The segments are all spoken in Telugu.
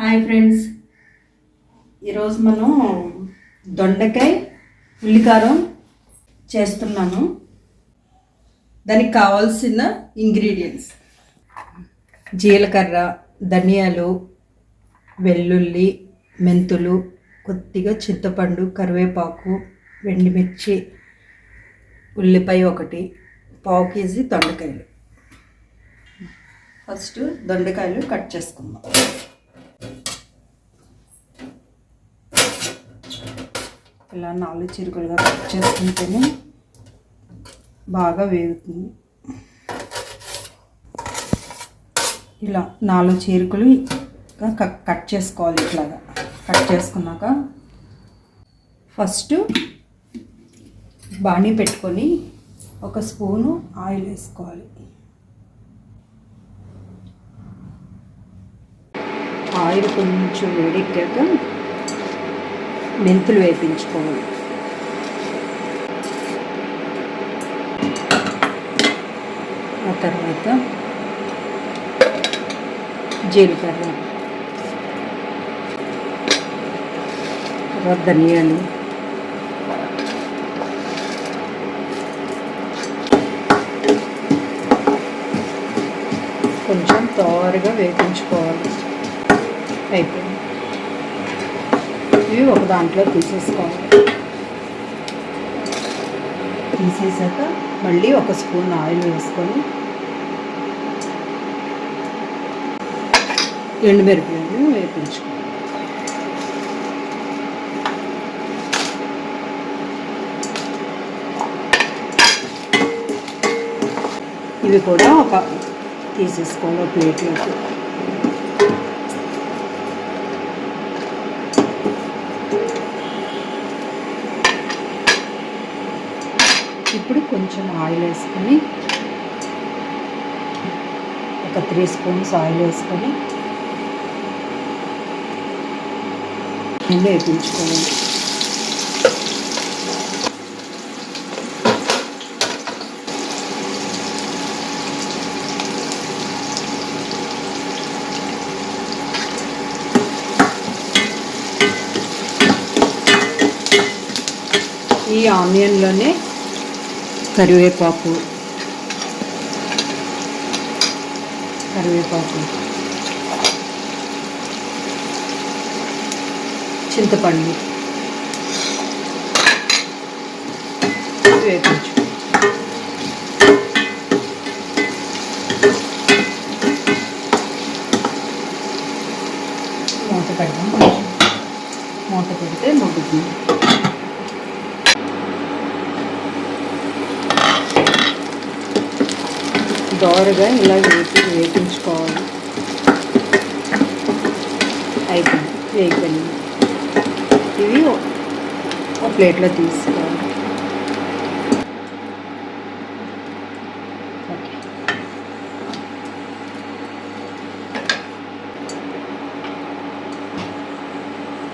Hi friends. ఈరోజు మనం దొండకాయ ఉల్లికారం చేస్తున్నాను. దానికి కావాల్సిన ఇంగ్రీడియంట్స్. జీలకర్ర ధనియాలు వెల్లుల్లి మెంతులు కొద్దిగా చింతపండు కరివేపాకు వెండిమిర్చి ఉల్లిపాయ ఒకటి పావు కేజీ దొండకాయలు. ఫస్ట్ దొండకాయలు కట్ చేసుకుందాం. ఇలా నాలుగు చిరుకులుగా కట్ చేసుకుంటేనే బాగా వేగుతుంది. ఇలా నాలుగు చీరుకులు కట్ చేసుకోవాలి ఇట్లాగా. కట్ చేసుకున్నాక ఫస్ట్ బాణీ పెట్టుకొని ఒక స్పూను ఆయిల్ వేసుకోవాలి. ఆయిల్ కొంచెం వేడెక్కాక మెంతులు వేపించుకోవాలి. ఆ తర్వాత జీలకర్ర తర్వాత ధనియాలు కొంచెం తోరగా వేపించుకోవాలి. అయిపోయింది. ఇవి ఒక దాంట్లో తీసేసుకోవాలి. తీసేసాక మళ్ళీ ఒక స్పూన్ ఆయిల్ వేసుకొని ఎండుమిరపకాయలు వేపించుకోవాలి. ఇవి కూడా ఒక తీసేసుకోవాలి ప్లేట్లోకి. ఇప్పుడు కొంచెం ఆయిల్ వేసుకొని ఒక త్రీ స్పూన్స్ ఆయిల్ వేసుకొని వేపించుకోవాలి. ఈ ఆనియన్లోనే కరివేపాకు. కరివేపాకు. చింతపండు. వేపించు. దోరగా ఇలా వేపి వేపించుకోవాలి. అయిపోయింది. వేగిపోయింది. ఇవి ఒక ప్లేట్లో తీసుకోవాలి.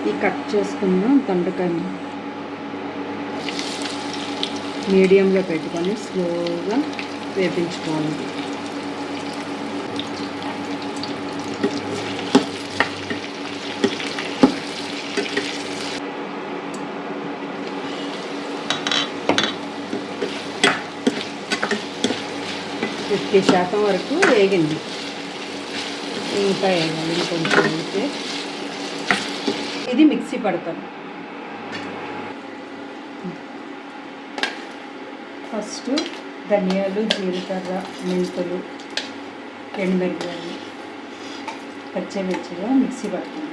ఈ కట్ చేసుకున్న దొండకాయని మీడియంలో పెట్టుకొని స్లోగా వేపించుకోవాలి. ఫిఫ్టీ శాతం వరకు వేగింది. ఇంకా వేయాలి ఇంకొంచెం వేగితే ఇది మిక్సీ పడతాను ఫస్ట్ ధనియాలు జీలకర్ర మెంతులు ఎండుమిరపకాయలు పచ్చిమిర్చిగా మిక్సీ పడుతుంది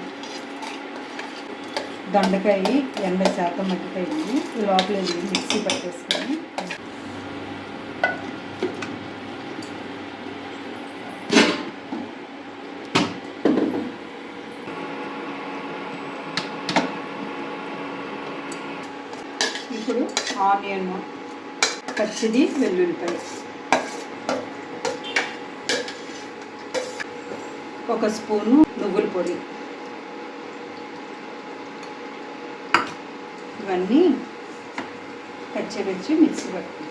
దొండకాయ ఎనభై శాతం మగ్గిపోయింది. లోపల మిక్సీ పట్టేసుకొని ఇప్పుడు ఆనియన్ పచ్చిది వెల్లుల్లిపాయ. ఒక స్పూను నువ్వుల పొడి. ఇవన్నీ పచ్చిమిర్చి మిక్సీ పట్టు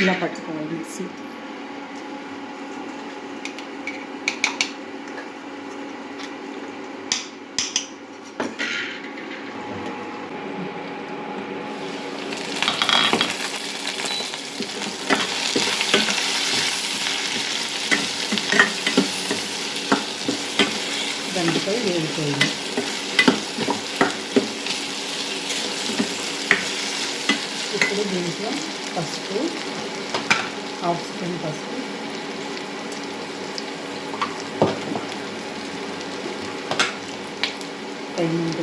ఇలా పట్టుకోవాలి మిక్సీ. గంటపై వేడిపోయింది ఇప్పుడు దీంట్లో పసుపు హాఫ్ స్పూన్ పసుపు తగినంత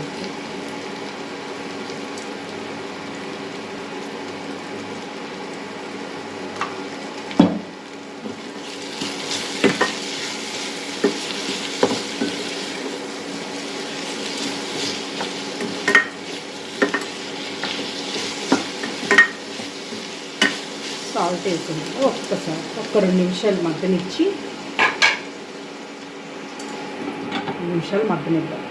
సాల్ట్ వేసింది ఒక్కసారి ఒక్క రెండు నిమిషాలు మగ్గనిచ్చి రెండు నిమిషాలు మగ్గనిద్దాం.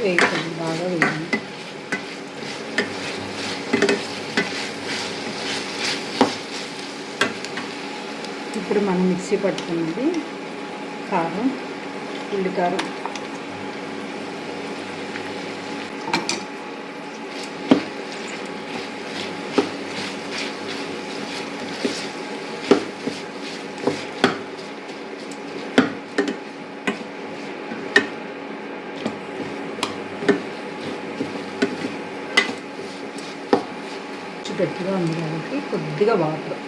వేయండి బాగా వేయండి. ఇప్పుడు మనం మిక్సీ పట్టుకున్నది కారం ఉల్లి కారం కొంచెం గట్టిగా ఉంది కాబట్టి కొద్దిగా వాటర్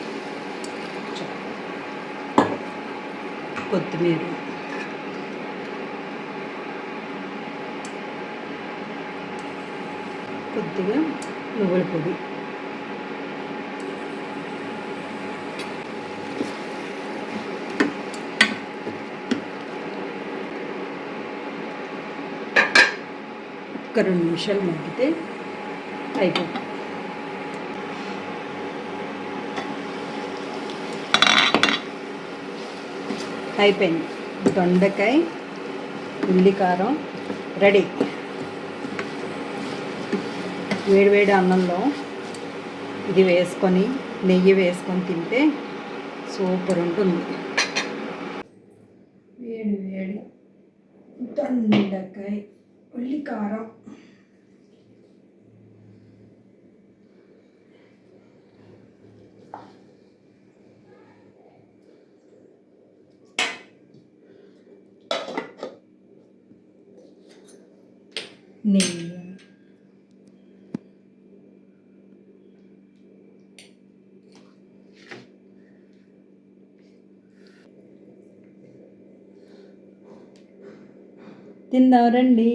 కొత్తిమీర కొద్దిగా నువ్వుల పొడి ఒక రెండు నిమిషాలు మగ్గితే అయిపోతుంది అయిపోయింది. దొండకాయ ఉల్లికారం రెడీ. వేడివేడి అన్నంలో ఇది వేసుకొని నెయ్యి వేసుకొని తింటే సూపర్ ఉంటుంది. వేడి వేడి దొండకాయ ఉల్లికారం నెయ్యి తిందాం రండి.